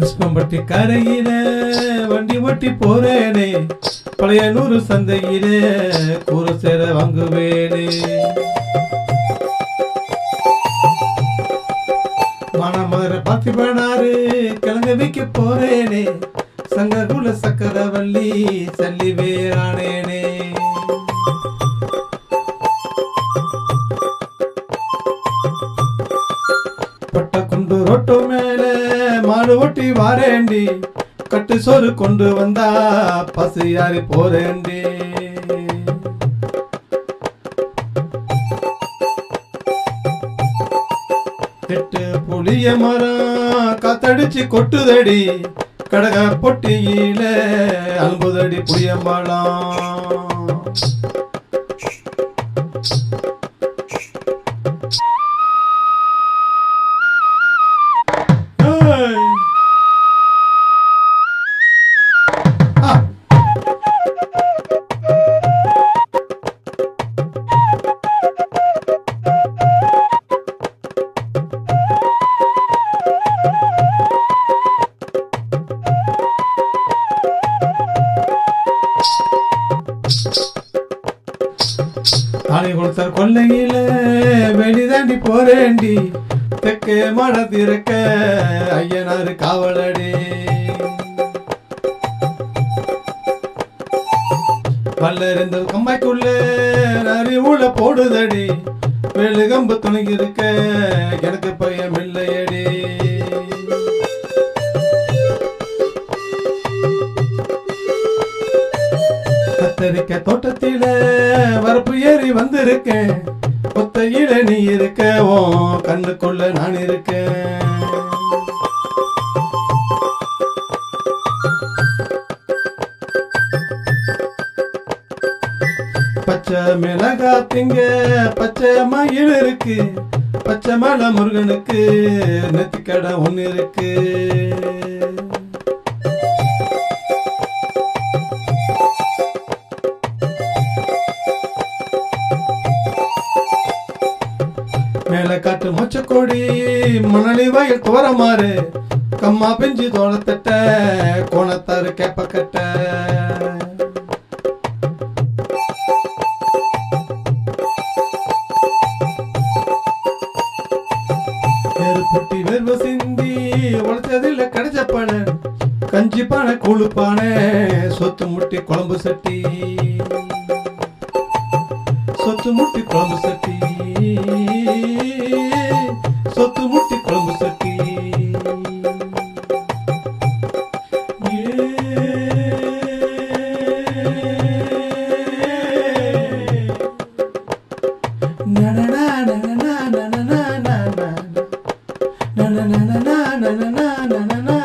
பட்டி கரையில வண்டி ஓட்டி போறேனே. பழைய நூறு சந்தையில கூறு சேர வாங்குவேனே. மணமர பாத்தி பண்ணாரு கிழங்க வைக்க போறேனே. சங்ககுல சக்கரவள்ளி சல்லி வேறானே மாடு ஓட்டி வாரேண்டி. கட்டு சோறு கொண்டு வந்தா பசியாரி போறேண்டி. எட்டு புளிய மரம் காத்தடிச்சு கொட்டுதடி. கடக பொட்டியில அல்புதடி புளிய மரம். தாலி கொடுத்தார். கொள்ளையில வெளிதாண்டி போறேண்டி தெக்கே மட திறக்க ஐயனாரு காவலடி. வல்லறிந்த கம்மாய்க்குள்ளே நரி உள்ள போடுதடி. வெளுகம்பு துணிக்கு இருக்க எனக்கு பயம் இல்லையடி. கத்தரிக்க தோட்டத்தில வரப்பு ஏறி வந்திருக்கேன். கொத்தையில நீ இருக்க ஓ கண்ணுக்குள்ள நான் இருக்கேன். பச்சை மிளகா திங்க பச்சை மயில் இருக்கு. பச்சை மலை முருகனுக்கு நெத்திக்கடை ஒன்று இருக்கு. மேல காட்டு மொச்சக்கொடி மணலி வயல் தோரமாறு கம்மா பிஞ்சு தோளத்தட்ட கோணத்தாறு கேப்பக்கட்ட. வேறு புட்டி வெறுவ சிந்தி உழைச்சதில்ல கிடைச்ச பானை கஞ்சி பானை கூழு சொத்து முட்டி குழம்பு சட்டி. சொத்து முட்டி குழம்பு சட்டி. சொத்து முட்டி குழம்பு சட்டி na na na na na na na na na na na na na